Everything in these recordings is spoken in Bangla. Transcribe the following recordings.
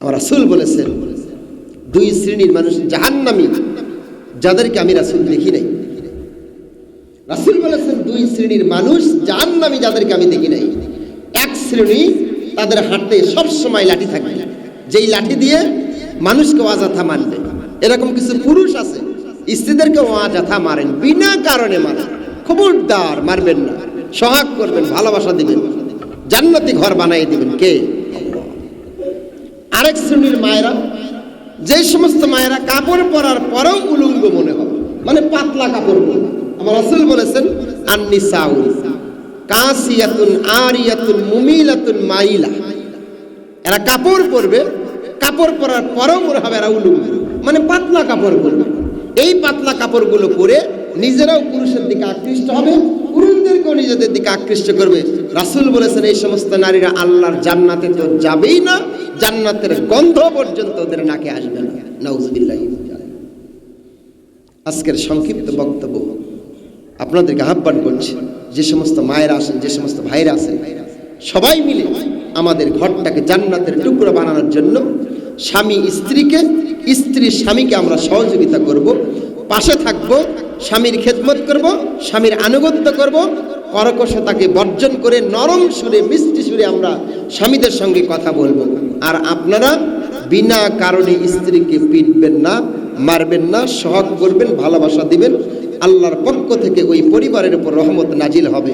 আমার রাসুল বলেছেন, দুই শ্রেণির মানুষ জাহান্নামী, যাদেরকে আমি রাসুল দেখি নাই। রাসুল বলেছেন, দুই শ্রেণির মানুষ জাহান্নামী, যাদেরকে আমি দেখি নাই। এক শ্রেণি তাদের হাতে সব সময় লাঠি থাকবে যেই লাঠি দিয়ে মানুষকে অযথা মারবে। এরকম কিছু পুরুষ আছে স্ত্রীদেরকে অযথা মারেন, বিনা কারণে মারেন। খবরদার, মারবেন না। সহাগ করবেন, ভালোবাসা দিবেন। জান্নাতি ঘর বানাই দিবেন। কে? আরেক শ্রেণির মায়েরা যে সমস্ত মায়েরা কাপড় পরার পরেও উলঙ্গ মনে হবে। মানে পাতলা কাপড় পরবে আমার রাসূল বলেছেন আন্নি সাউল কাসিয়াতুন আরিয়াতুন মুমিলাতুন মাইলা। এরা কাপড় পরবে, কাপড় পরার পরেও মনে হবে এরা উলঙ্গ। মানে পাতলা কাপড় পরবে। এই পাতলা কাপড়গুলো পরে নিজেরাও পুরুষের দিকে আকৃষ্ট হবে, পুরুষদেরকেও নিজেদের দিকে আকৃষ্ট করবে। রাসূল বলেছেন, এই সমস্ত নারীরা আল্লাহর জান্নাতে তো যাবেই না জান্নাতের গন্ধ পর্যন্ত ওদের নাকে আসবে না। নাউজুবিল্লাহ। আজকের সংক্ষিপ্ত বক্তব্য আপনাদেরকে আহ্বান করছি, যে সমস্ত মায়েরা আছেন, যে সমস্ত ভাইরা আছেন, সবাই মিলে আমাদের ঘরটাকে জান্নাতের টুকরো বানানোর জন্য স্বামী স্ত্রীকে স্ত্রী স্বামীকে আমরা সহযোগিতা করব, পাশে থাকব, স্বামীর খেদমত করব, স্বামীর আনুগত্য করব কর্কশতাকে বর্জন করে নরম সুরে, মিষ্টি সুরে আমরা স্বামীদের সঙ্গে কথা বলব। আর আপনারা বিনা কারণে স্ত্রীকে পিটবেন না, মারবেন না সহগ করবেন, ভালোবাসা দিবেন। আল্লাহর পক্ষ থেকে ওই পরিবারের উপর রহমত নাজিল হবে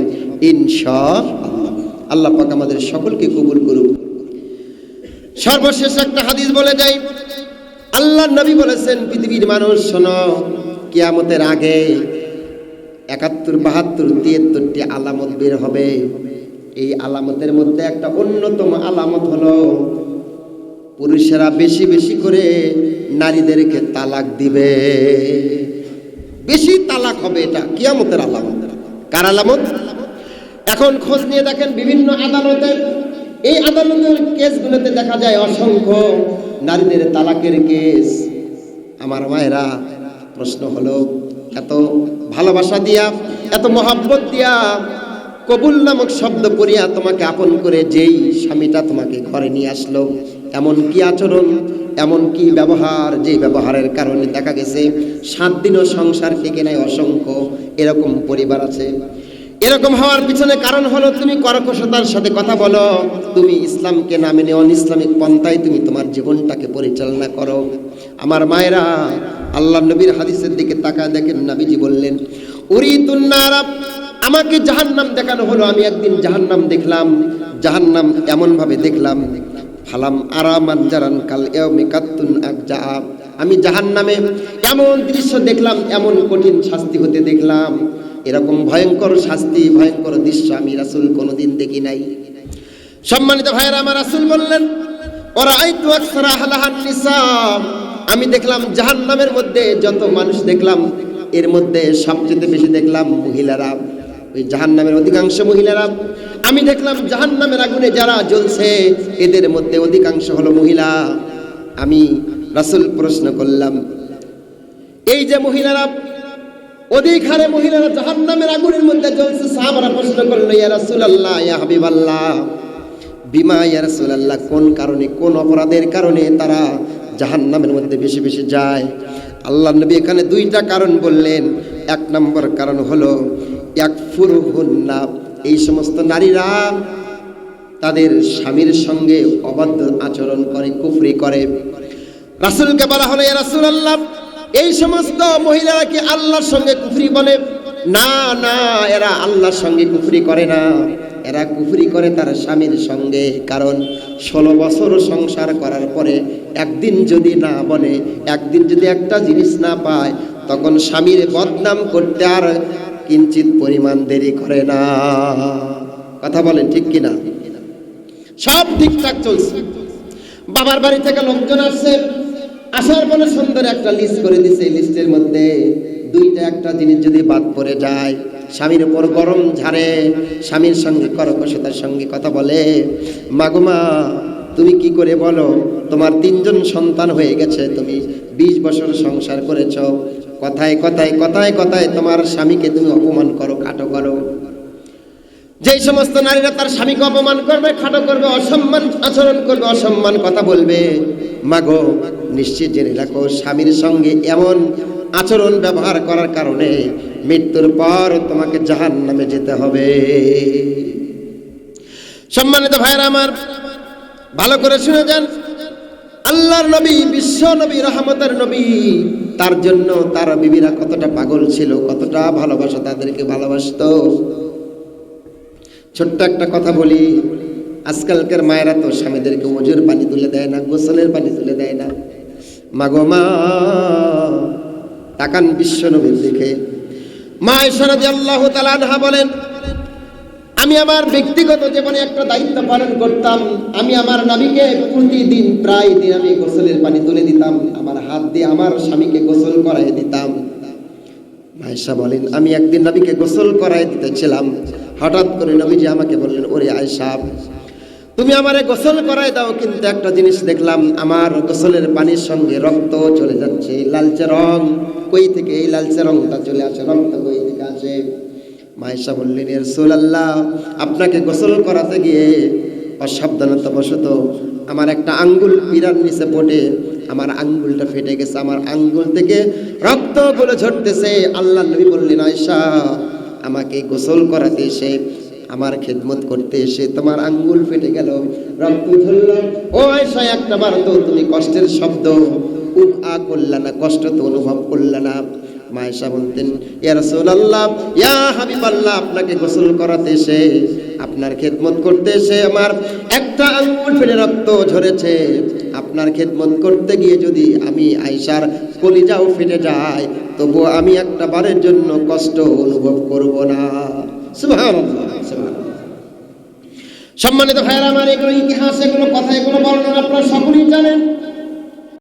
ইনশা আল্লাহ আল্লাহ পাক আমাদের সকলকে কবুল করুক। সর্বশেষ একটা হাদিস বলে যাই আল্লাহ নবী বলেছেন, পৃথিবীর মানুষ শোনো, কিয়ামতের আগে একাত্তর, বাহাত্তর, তিয়াত্তরটি আলামত বের হবে। এই আলামতের মধ্যে একটা অন্যতম আলামত হলো, পুরুষেরা বেশি বেশি করে নারীদেরকে তালাক দিবে। বেশি তালাক হবে এটা কিয়ামতের আলামত। কার আলামত? এখন খোঁজ নিয়ে দেখেন বিভিন্ন আদালতে, এই আদালতের কেসগুলোতে দেখা যায় অসংখ্য নারীদের তালাকের কেস। আমার মায়েরা প্রশ্ন হলো এত ভালোবাসা দিয়া, এত মহাব্বত দিয়া কবুল নামক শব্দ পড়িয়া তোমাকে আপন করে যেই স্বামীটা তোমাকে ঘরে নিয়ে আসলো, এমন কি আচরণ, এমন কি ব্যবহার যে ব্যবহারের কারণে দেখা গেছে সাত দিনও সংসার টিকে নেয় অসংখ্য এরকম পরিবার আছে। এরকম হওয়ার পিছনে কারণ হলো তুমি কর্কশতার সাথে কথা বলো, তুমি ইসলামকে না মেনে অন ইসলামিক পন্থায় তুমি তোমার জীবনটাকে পরিচালনা করো। আমার মায়েরা আল্লাহ নবীর হাদিসের দিকে তাকায় দেখেন, নবীজি বললেন উরি তুন্নারা আমাকে জাহান্নাম দেখানো হলো। আমি একদিন জাহান্নাম দেখলাম, জাহান্নাম এমনভাবে দেখলাম, ফালাম আরামান জারান কাল ইয়াউমি কাত্তুন আকজা আমি জাহান্নামে এমন দৃশ্য দেখলাম, এমন কঠিন শাস্তি হতে দেখলাম। এরকম ভয়ঙ্কর শাস্তি, ভয়ঙ্কর দৃশ্য আমি রাসূল কোনোদিন দেখি নাই। সম্মানিত ভাইয়েরা, আমার রাসূল বললেন ওরা আইতু আকসারা আহলাহান নিসা আমি দেখলাম জাহান্নামের মধ্যে যত মানুষ দেখলাম, এর মধ্যে সবচেয়ে বেশি দেখলাম মহিলারা। ওই জাহান্নামের অধিকাংশ মহিলারা। আমি দেখলাম জাহান্নামের আগুনে যারা জ্বলছে, এদের মধ্যে অধিকাংশ হলো মহিলা। আমি রাসুল প্রশ্ন করলাম, এই যে মহিলারা, অধিক হারে মহিলারা জাহান্নামের আগুনের মধ্যে জ্বলছে? সাহাবারা প্রশ্ন করল ইয়া রাসূলুল্লাহ, ইয়া হাবিবাল্লাহ। বিমা, ইয়া রাসূলুল্লাহ, কোন কারণে, কোন অপরাধের কারণে তারা জাহান্নামের মধ্যে বেশি বেশি যায়। আল্লাহ নবী এখানে দুইটা কারণ বললেন। এক নম্বর কারণ হলো এক একফুরুহুন্না এই সমস্ত নারীরা তাদের স্বামীর সঙ্গে অবাধ্য আচরণ করে, কুফরি করে। রাসূলকে বলা হলো, ইয়া রাসূলুল্লাহ, এই সমস্ত মহিলারা কি আল্লাহর সঙ্গে কুফরি বলে? না না, এরা আল্লাহর সঙ্গে কুফরি করে না। এরা কুফরি করে তার স্বামীর সঙ্গে। কারণ ষোলো বছর সংসার করার পরে একদিন যদি না বলে একদিন যদি একটা জিনিস না পায়, তখন স্বামীর বদনাম করতে আর কিঞ্চিত পরিমাণ দেরি করে না। কথা বলেন ঠিক কিনা? সব ঠিকঠাক চলছে। বাবার বাড়ি থেকে লোকজন আসছে। আসার পরে সুন্দর একটা লিস্ট করে দিছে। এই লিস্টের মধ্যে দুইটা একটা জিনিস যদি বাদ পড়ে যায়, স্বামীর উপর গরম ঝাড়ে, স্বামীর সঙ্গে কর্কশতার সঙ্গে কথা বলে মাগুমা তুমি কি করে বলো? তোমার তিনজন সন্তান হয়ে গেছে, তুমি বিশ বছর সংসার করেছ। কথায় কথায় কথায় কথায় তোমার স্বামীকে তুমি অপমান করো, খাটো করো। যেই সমস্ত নারীরা তার স্বামীকে অপমান করবে, খাটো করবে, অসম্মান আচরণ করবে, অসম্মান কথা বলবে, মাগো নিশ্চিত জেনে রাখো, স্বামীর সঙ্গে এমন আচরণ ব্যবহার করার কারণে মৃত্যুর পর তোমাকে জাহান নামে যেতে হবে। সম্মানিত ভাইরা আমার ভালো করে শুনে যান। আল্লাহর নবী, বিশ্ব নবী, রহমতের নবী, তার জন্য তার বিবিরা কতটা পাগল ছিল, কতটা ভালোবাসা তাদেরকে ভালোবাসতো। ছোট্ট একটা কথা বলি, আজকালকার মায়েরা তো স্বামীদেরকে মজুর পানি তুলে দেয় না, গোসলের পানি তুলে দেয় না। মাগো মা, তাকান বিশ্ব নবীর দিকে। মা ঈশ্বরাদি আল্লাহ তালানহা বলেন আমি আমার ব্যক্তিগত জীবনে একটা দায়িত্ব পালন করতাম। আমি আমার নাবিকে প্রতিদিন প্রায় দিন আমি গোসলের পানি তুলে দিতাম। আমার হাত দিয়ে আমার স্বামীকে গোসল করাই দিতাম। আয়েশা বলেন, আমি একদিন নবীকে গোসল করাই দিতেছিলাম। হঠাৎ করে নবীজি আমাকে বললেন, ওরে আয়েশা, তুমি আমারে গোসল করাই দাও, কিন্তু একটা জিনিস দেখলাম, আমার গোসলের পানির সঙ্গে রক্ত চলে যাচ্ছে, লালচে রং। কই থেকে এই লালচে রংটা চলে আসে? রক্ত কই থেকে আসে? মায়েশা বললেন আল্লাহ আপনাকে গোসল করাতে গিয়ে অসাবধানতা বশত আমার একটা আঙ্গুল পিরার নিচে পড়ে, আমার আঙ্গুলটা ফেটে গেছে, আমার আঙ্গুল থেকে রক্তগুলো ঝরতেছে। আল্লাহ নবী বললেন আয়সা আমাকে গোসল করাতে এসে, আমার খেদমত করতে এসে তোমার আঙ্গুল ফেটে গেল, রক্ত ঝরল। ও আয়সা একটা বার তো তুমি কষ্টের শব্দ উপ আ করলা না, কষ্ট তো অনুভব করলা না। মায়েশা বলতেন, ইয়া রাসূলুল্লাহ, ইয়া হাবিবাল্লাহ, আপনাকে গোসল করাতে এসে, আপনার খেদমত করতে এসে আমার একটা আঙ্গুল ফেলে রক্ত ঝরেছে। আপনার খেদমত করতে গিয়ে যদি আমি আয়েশার কলিজাও ফেটে যায়, তবু আমি একটা বারের জন্য কষ্ট অনুভব করব না। সুবহানাল্লাহ সুবহানাল্লাহ। সম্মানিত ভাইয়েরা, আমার এগুলো ইতিহাস, এগুলো কথা, এগুলো বর্ণনা আপনারা সকলেই জানেন।